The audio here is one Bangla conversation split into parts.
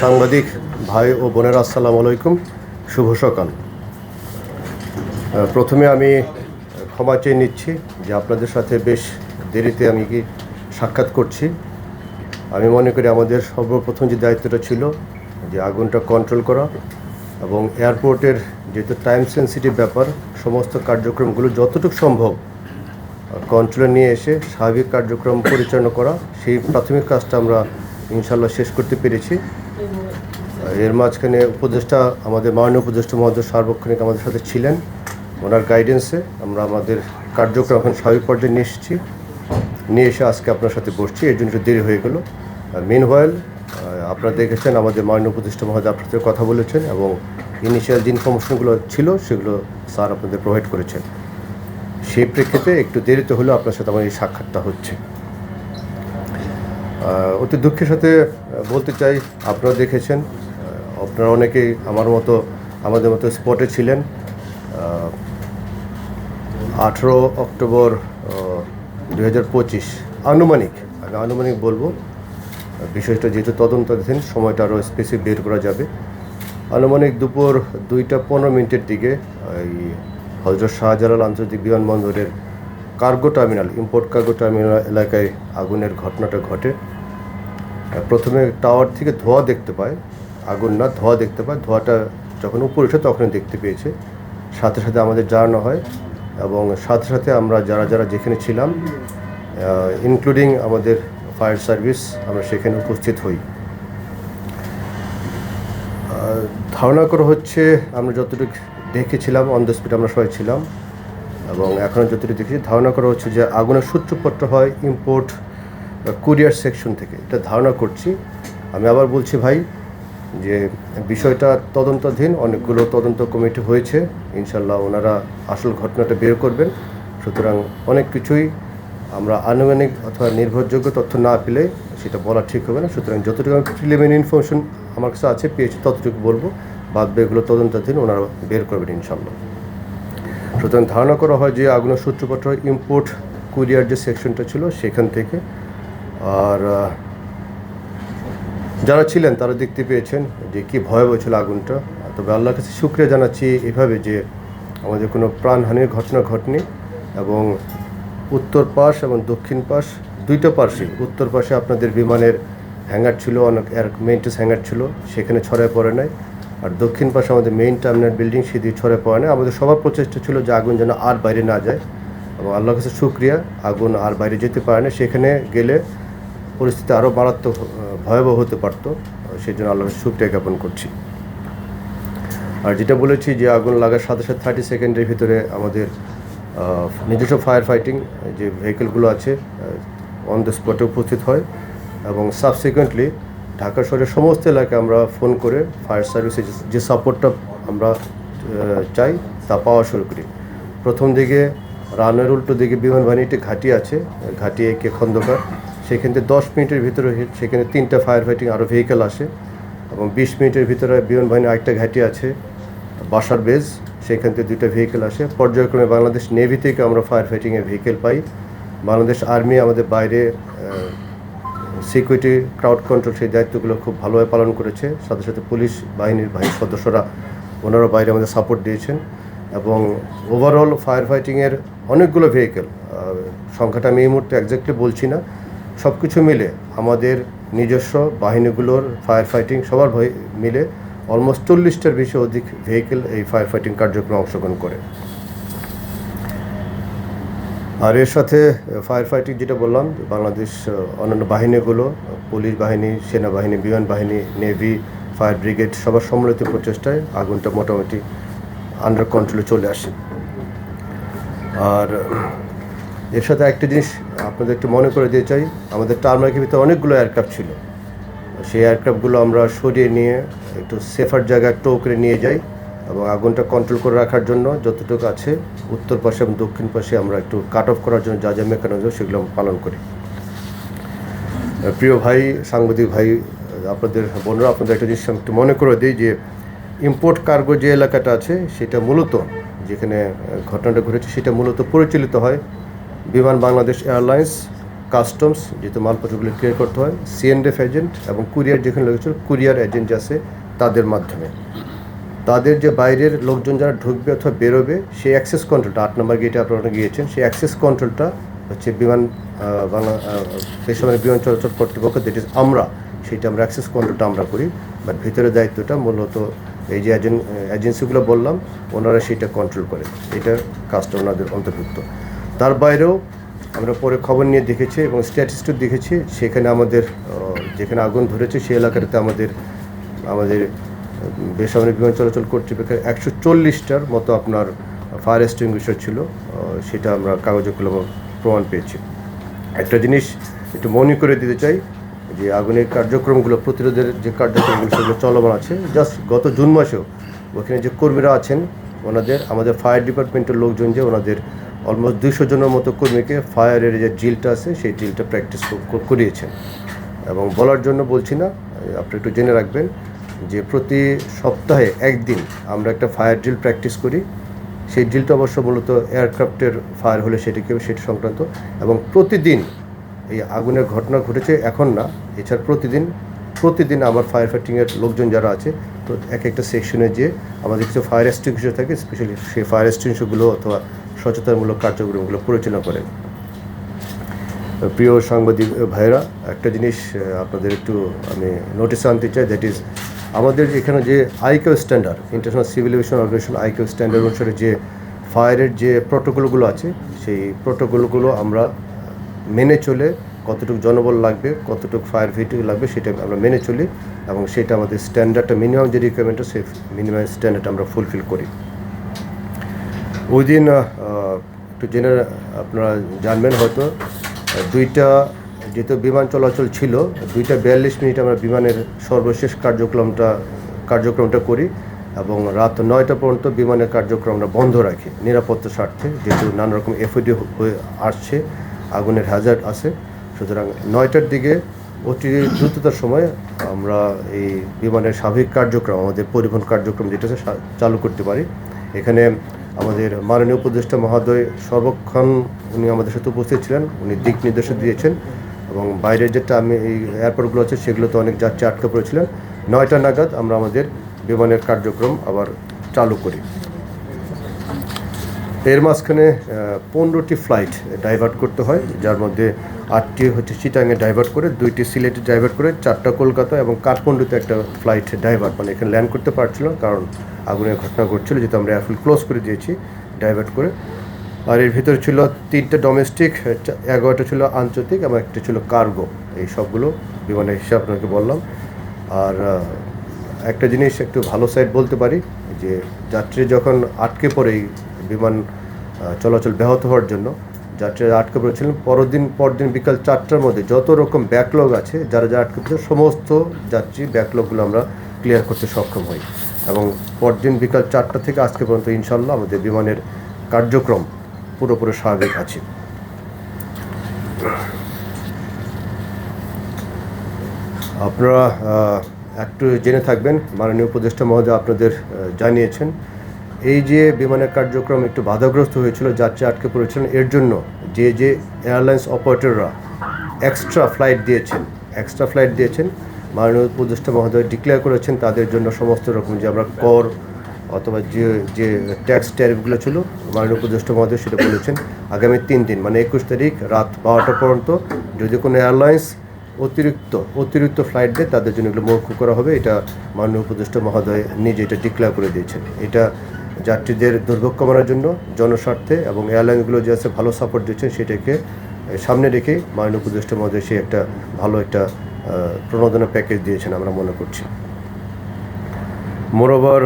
সাংবাদিক, ভাই ও বোনেরা, আসসালামু আলাইকুম। শুভ সকাল। প্রথমে আমি ক্ষমা চেয়ে নিচ্ছি যে আপনাদের সাথে বেশ দেরিতে আমি কি সাক্ষাৎ করছি। আমি মনে করি আমাদের সর্বপ্রথম যে দায়িত্বটা ছিল যে আগুনটা কন্ট্রোল করা এবং এয়ারপোর্টের যেহেতু টাইম সেন্সিটিভ ব্যাপার, সমস্ত কার্যক্রমগুলো যতটুকু সম্ভব কন্ট্রোলে নিয়ে এসে স্বাভাবিক কার্যক্রম পরিচালনা করা, সেই প্রাথমিক কাজটা আমরা ইনশাল্লাহ শেষ করতে পেরেছি। এর মাঝখানে উপদেষ্টা, আমাদের মাননীয় উপদেষ্টা মহোদয় সার্বক্ষণিক আমাদের সাথে ছিলেন। ওনার গাইডেন্সে আমরা আমাদের কার্যক্রম এখন স্বাভাবিক পর্যায়ে নিয়ে এসেছি। নিয়ে এসে আজকে আপনার সাথে বসছি, এর জন্য একটু দেরি হয়ে গেল। মেন হোয়েল আপনারা দেখেছেন আমাদের মাননীয় উপদেষ্টা মহোদয় আপনার সাথে কথা বলেছেন এবং ইনিশিয়াল যে ইনফরমেশনগুলো ছিল সেগুলো স্যার আপনাদের প্রোভাইড করেছেন। সেই প্রেক্ষিতে একটু দেরিতে হলেও আপনার সাথে আমার এই সাক্ষাৎটা হচ্ছে। অতি দুঃখের সাথে বলতে চাই আপনারা দেখেছেন আপনারা অনেকেই আমার মতো, আমাদের মতো স্পটে ছিলেন। আঠেরো অক্টোবর দু হাজার পঁচিশ। আনুমানিক, আমি আনুমানিক বলব, বিষয়টা যেহেতু তদন্তাধীন, সময়টা আরও স্পেসিফিক বের করা যাবে। আনুমানিক দুপুর দুইটা পনেরো মিনিটের দিকে, এই হজরত শাহজালাল আন্তর্জাতিক বিমানবন্দরের cargo terminal import cargo terminal এলাকায় আগুনের ঘটনাটা ঘটে। প্রথমে টাওয়ার থেকে ধোঁয়া দেখতে পায়। আগুন না, ধোঁয়া দেখতে পায়। ধোঁয়াটা যখন উপরে ওঠে তখনই দেখতে পেয়েছে। সাথে সাথে আমাদের জানানো হয় এবং সাথে সাথে আমরা যারা যারা যেখানে ছিলাম ইনক্লুডিং আমাদের ফায়ার সার্ভিস আমরা সেখানে উপস্থিত হই। ধারণা করা হচ্ছে আমরা যতটুকু দেখেছিলাম অন দ্য স্পিড আমরা সবাই ছিলাম এবং এখনও যতটুকু দেখেছি, ধারণা করা হচ্ছে যে আগুনের সূত্রপত্র হয় ইম্পোর্ট কুরিয়ার সেকশন থেকে। এটা ধারণা করছি। আমি আবার বলছি ভাই যে বিষয়টা তদন্তাধীন, অনেকগুলো তদন্ত কমিটি হয়েছে। ইনশাল্লাহ ওনারা আসল ঘটনাটা বের করবেন। সুতরাং অনেক কিছুই আমরা আনুমানিক অথবা নির্ভরযোগ্য তথ্য না পেলে সেটা বলা ঠিক হবে না। সুতরাং যতটুকু আমি প্রিলিমিনারি ইনফরমেশন আমার কাছে আছে, পেয়েছি, ততটুকু বলব। বাদ এগুলো তদন্তাধীন ওনারা বের করবেন ইনশাল্লাহ সুতরাং ধারণা করা হয় যে আগুনের সূত্রপত্র ইম্পোর্ট কুরিয়ার যে সেকশনটা ছিল সেখান থেকে। আর যারা ছিলেন তারা দেখতে পেয়েছেন যে কী ভয়াবহ ছিল আগুনটা। তবে আল্লাহর কাছে শুক্রিয়া জানাচ্ছি এভাবে যে আমাদের কোনো প্রাণহানির ঘটনা ঘটেনি এবং উত্তর পাশ এবং দক্ষিণ পাশ, দুইটা পাশে উত্তর পাশে আপনাদের বিমানের হ্যাঙ্গার ছিল, অনেক এয়ার মেইনটেন্স হ্যাঙ্গার ছিল, সেখানে ছড়ায় পড়ে নাই। আর দক্ষিণ পাশে আমাদের মেইন টার্মিনাল বিল্ডিং সেদিকে ছড়ায় পড়ে নাই। আমাদের সবার প্রচেষ্টা ছিল যে আগুন যেন আর বাইরে না যায়। এবং আল্লাহর কাছে শুক্রিয়া, আগুন আর বাইরে যেতে পারে না সেখানে গেলে পরিস্থিতি আরও মারাত্মক ভয়াবহ হতে পারতো। সেই জন্য আল্লাহর কাছে শুক্রিয়া জ্ঞাপন করছি। আর যেটা বলেছি যে আগুন লাগার সাথে সাথে থার্টি সেকেন্ডের ভিতরে আমাদের নিজস্ব ফায়ার ফাইটিং যে ভেহিকেলগুলো আছে অন দ্য স্পটে উপস্থিত হয় এবং সাবসিকুয়েন্টলি ঢাকা শহরের সমস্ত এলাকায় আমরা ফোন করে ফায়ার সার্ভিসে যে সাপোর্টটা আমরা চাই, তা পাওয়া শুরু করি। প্রথম দিকে রানের উল্টো দিকে বিমান বাহিনীতে ঘাঁটি আছে, ঘাঁটি একে খন্দকার। সেখান থেকে দশ মিনিটের ভিতরে সেখানে তিনটা ফায়ার ফাইটিং আরও ভেহিকেল আসে এবং বিশ মিনিটের ভিতরে বিমান বাহিনী আরেকটা ঘাঁটি আছে, বাসার বেজ সেখান থেকে দুইটা ভেহিকেল আসে। পর্যায়ক্রমে বাংলাদেশ নেভি থেকে আমরা ফায়ার ফাইটিংয়ের ভেহিকেল পাই। বাংলাদেশ আর্মি আমাদের বাইরে সিকিউরিটি ক্রাউড কন্ট্রোল সেই দায়িত্বগুলো খুব ভালোভাবে পালন করেছে। সাথে সাথে পুলিশ বাহিনীর বাহিনীর সদস্যরা ওনারা বাইরে আমাদের সাপোর্ট দিয়েছেন। এবং ওভারঅল ফায়ার ফাইটিংয়ের অনেকগুলো ভেহিকেল সংখ্যাটা আমি এই মুহূর্তে একজ্যাক্টলি বলছি না। সব কিছু মিলে আমাদের নিজস্ব বাহিনীগুলোর ফায়ার ফাইটিং সবার মিলে অলমোস্ট চল্লিশটার বেশি অধিক ভেহিকেল এই ফায়ার ফাইটিং কার্যক্রমে অংশগ্রহণ করে। আর এর সাথে ফায়ার ফাইটিং যেটা বললাম, বাংলাদেশ অন্যান্য বাহিনীগুলো, পুলিশ বাহিনী, সেনাবাহিনী, বিমান বাহিনী নেভি ফায়ার ব্রিগেড সবার সম্মিলিত প্রচেষ্টায় আগুনটা মোটামুটি আন্ডার কন্ট্রোলে চলে আসে। আর এর সাথে একটা জিনিস, আপনাদের একটু মনে করে দিয়ে চাই, আমাদের টার্মার্কের ভিতরে অনেকগুলো এয়ারক্রাফট ছিল। সেই এয়ারক্রাফটগুলো আমরা সরিয়ে নিয়ে একটু সেফার জায়গায় টো করে নিয়ে যাই এবং আগুনটা কন্ট্রোল করে রাখার জন্য যতটুকু আছে, উত্তর পাশে এবং দক্ষিণ পাশে আমরা একটু কাট অফ করার জন্য যা যা মেকানিজম সেগুলো পালন করি। প্রিয় ভাই, সাংবাদিক ভাই, আপনাদের বোনরা আপনাদের একটা জিনিস একটু মনে করে দিই যে ইম্পোর্ট কার্গো যে এলাকাটা আছে, সেটা মূলত যেখানে ঘটনাটা ঘটেছে, সেটা মূলত পরিচালিত হয় বিমান বাংলাদেশ এয়ারলাইন্স, কাস্টমস, যেহেতু মালপত্রগুলি ক্লিয়ার করতে হয় সিএনএফ এজেন্ট এবং কুরিয়ার যেখানে লেগেছিল কুরিয়ার এজেন্ট আছে, তাদের মাধ্যমে। তাদের যে বাইরের লোকজন যারা ঢুকবে অথবা বেরোবে, সেই অ্যাক্সেস কন্ট্রোলটা আট নম্বর গেটে আপনারা গিয়েছেন, সেই অ্যাক্সেস কন্ট্রোলটা হচ্ছে বিমান বাংলা বেসামরিক বিমান চলাচল কর্তৃপক্ষ দ্যাট ইজ আমরা, সেইটা আমরা অ্যাক্সেস কন্ট্রোলটা আমরা করি। বাট ভিতরের দায়িত্বটা মূলত এই যে এজেন এজেন্সিগুলো বললাম, ওনারা সেটা কন্ট্রোল করে। এটা কাজটা ওনাদের অন্তর্ভুক্ত। তার বাইরেও আমরা পরে খবর নিয়ে দেখেছি এবং স্ট্যাটিস্টিক দেখেছি। সেখানে আমাদের যেখানে আগুন ধরেছে সেই এলাকাটাতে আমাদের আমাদের বেসামরিক বিমান চলাচল কর্তৃপক্ষের একশো চল্লিশটার মতো আপনার ফায়ার এক্সটিংগুইশার ছিল সেটা আমরা কাগজে কলমে প্রমাণ পেয়েছি। একটা জিনিস একটু মনে করে দিতে চাই যে আগুনের কার্যক্রমগুলো, প্রতিরোধের যে কার্যক্রমগুলো, সেগুলো চলমান আছে। জাস্ট গত জুন মাসেও ওখানে যে কর্মীরা আছেন, ওনাদের, আমাদের ফায়ার ডিপার্টমেন্টের লোকজন যে ওনাদের অলমোস্ট দুইশো জনের মতো কর্মীকে ফায়ারের যে ড্রিলটা আছে, সেই ড্রিলটা প্র্যাকটিস করিয়েছেন। এবং বলার জন্য বলছি না, আপনি একটু জেনে রাখবেন যে প্রতি সপ্তাহে একদিন আমরা একটা ফায়ার ড্রিল প্র্যাকটিস করি। সেই ড্রিলটা অবশ্য মূলত এয়ারক্রাফটের ফায়ার হলে সেটিকে, সেটি সংক্রান্ত। এবং প্রতিদিন এই আগুনের ঘটনা ঘটেছে এখন না, এছাড়া প্রতিদিন প্রতিদিন আমার ফায়ার ফাইটিংয়ের লোকজন যারা আছে, তো এক একটা সেকশনে যে আমাদের কিছু ফায়ার এক্সটিংশন থাকে স্পেশালি সেই ফায়ার এক্সটিংশনগুলো অথবা সচেতনমূলক কার্যক্রমগুলো পরিচালনা করেন। প্রিয় সাংবাদিক ভাইরা একটা জিনিস আপনাদের একটু আমি নোটিসে আনতে চাই দ্যাট ইজ আমাদের এখানে যে ICAO standard international civil aviation organization ICAO standard অনুসারে যে ফায়ারের যে প্রোটোকলগুলো আছে, সেই প্রোটোকলগুলো আমরা মেনে চলে কতটুকু জনবল লাগবে, কতটুকু ফায়ার ভেহিকেল লাগবে সেটা আমরা মেনে চলি এবং সেটা আমাদের স্ট্যান্ডার্ডটা মিনিমাম যে রিকোয়ারমেন্টটা সেই মিনিমাম স্ট্যান্ডার্ড আমরা ফুলফিল করি। ওই দিন একটু জেনে আপনারা জানবেন হয়তো দুইটা যেহেতু বিমান চলাচল ছিল, দুইটা বিয়াল্লিশ মিনিট আমরা বিমানের সর্বশেষ কার্যক্রমটা কার্যক্রমটা করি এবং রাত নয়টা পর্যন্ত বিমানের কার্যক্রম আমরা বন্ধ রাখি, নিরাপত্তা স্বার্থে, যেহেতু নানা রকম হয়ে আসছে, আগুনের হ্যাজার্ড আছে। সুতরাং নয়টার দিকে অতি দ্রুততার সময় আমরা এই বিমানের স্বাভাবিক কার্যক্রম, আমাদের পরিবহন কার্যক্রম যেটা চালু করতে পারি। এখানে আমাদের মাননীয় উপদেষ্টা মহোদয় সর্বক্ষণ উনি আমাদের সাথে উপস্থিত ছিলেন। উনি দিক নির্দেশনা দিয়েছেন এবং বাইরের যেটা আমি এই এয়ারপোর্টগুলো আছে সেগুলোতে অনেক যাত্রী আটকে পড়েছিলেন। নয়টা নাগাদ আমরা আমাদের বিমানের কার্যক্রম আবার চালু করি। এর মাঝখানে পনেরোটি ফ্লাইট ডাইভার্ট করতে হয়, যার মধ্যে আটটি হচ্ছে চিটাঙে ডাইভার্ট করে, দুইটি সিলেটে ডাইভার্ট করে, চারটা কলকাতা এবং কাঠমান্ডুতে একটা ফ্লাইট ডাইভার্ট মানে এখানে ল্যান্ড করতে পারছিল, কারণ আগুনের ঘটনা ঘটছিল, যেহেতু আমরা এয়ারফিল ক্লোজ করে দিয়েছি ডাইভার্ট করে। আর এর ভিতরে ছিল তিনটে ডোমেস্টিক এগারোটা ছিল আন্তর্জাতিক এবং একটা ছিল কার্গো এই সবগুলো বিমানের হিসাব আপনাকে বললাম। আর একটা জিনিস একটু ভালো সাইড বলতে পারি, যে যাত্রী যখন আটকে পড়ে বিমান চলাচল ব্যাহত হওয়ার জন্য। যাত্রীরা আটকে পড়েছিলেন। পরদিন পরদিন বিকাল চারটার মধ্যে যত রকম ব্যাকলগ আছে, যারা যারা আটকে পড়েছে, সমস্ত যাত্রী ব্যাকলগগুলো আমরা ক্লিয়ার করতে সক্ষম হই। এবং পরদিন বিকাল চারটা থেকে আজকে পর্যন্ত ইনশাল্লাহ আমাদের বিমানের কার্যক্রম পুরোপুরি স্বাভাবিক আছে। আপনারা একটু জেনে থাকবেন। মাননীয় উপদেষ্টা মহোদয় আপনাদের জানিয়েছেন এই যে বিমানের কার্যক্রম একটু বাধাগ্রস্ত হয়েছিল যাত্রী আটকে পড়েছিলেন, এর জন্য যে যে এয়ারলাইন্স অপারেটররা এক্সট্রা ফ্লাইট দিয়েছেন এক্সট্রা ফ্লাইট দিয়েছেন, মাননীয় উপদেষ্টা মহোদয় ডিক্লেয়ার করেছেন তাদের জন্য সমস্ত রকম যে আমরা কর অথবা যে যে ট্যাক্স ট্যারিফগুলো ছিল, মাননীয় উপদেষ্টা মহোদয় সেটা বলেছেন। আগামী তিন দিন মানে একুশ তারিখ রাত বারোটা পর্যন্ত যদি কোনো এয়ারলাইন্স অতিরিক্ত অতিরিক্ত ফ্লাইট দেয়, তাদের জন্য এগুলো মৌকুব করা হবে। এটা মাননীয় উপদেষ্টা মহোদয় নিজে এটা ডিক্লেয়ার করে দিয়েছেন। এটা যাত্রীদের দুর্ভোগ কমানোর জন্য জনস্বার্থে এবং এয়ারলাইনগুলো যে আছে ভালো সাপোর্ট দিচ্ছেন সেটাকে সামনে রেখে মাননীয় উপদেষ্টা মহোদয় সে একটা ভালো একটা প্রণোদনা প্যাকেজ দিয়েছেন আমরা মনে করছি। মোরওভার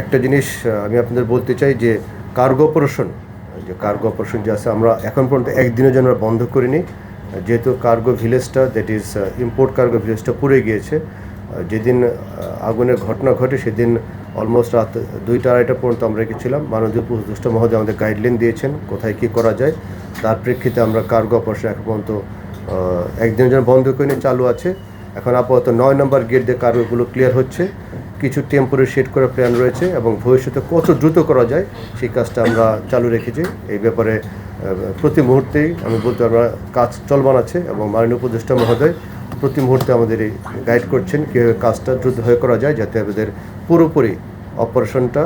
একটা জিনিস আমি আপনাদের বলতে চাই যে কার্গো অপারেশন যে কার্গো অপারেশন যে আছে আমরা এখন পর্যন্ত একদিনের জন্য বন্ধ করিনি। যেহেতু কার্গো ভিলেজটা দ্যাট ইজ ইম্পোর্ট কার্গো ভিলেজটা পুড়ে গিয়েছে যেদিন আগুনের ঘটনা ঘটে সেদিন অলমোস্ট রাত দুইটা আড়াইটা পর্যন্ত আমরা রেখেছিলাম। মাননীয় উপদেষ্টা মহোদয় আমাদের গাইডলাইন দিয়েছেন কোথায় কী করা যায়। তার প্রেক্ষিতে আমরা কার্গো অপারেশন এখন পর্যন্ত আহ, একদিনের জন্য বন্ধ করিনি চালু আছে। এখন আপাতত নয় নম্বর গেট দিয়ে কার্গোগুলো ক্লিয়ার হচ্ছে। কিছু টেম্পোরারি শেড করার প্ল্যান রয়েছে এবং ভবিষ্যতে কত দ্রুত করা যায় সেই কাজটা আমরা চালু রেখেছি। এই ব্যাপারে প্রতি মুহূর্তেই আমি বলতে আমরা কাজ চলমান আছে এবং মাননীয় উপদেষ্টা মহোদয় প্রতি মুহূর্তে আমাদের গাইড করছেন কীভাবে কাজটা দ্রুত হয়ে করা যায় যাতে আমাদের পুরোপুরি অপারেশনটা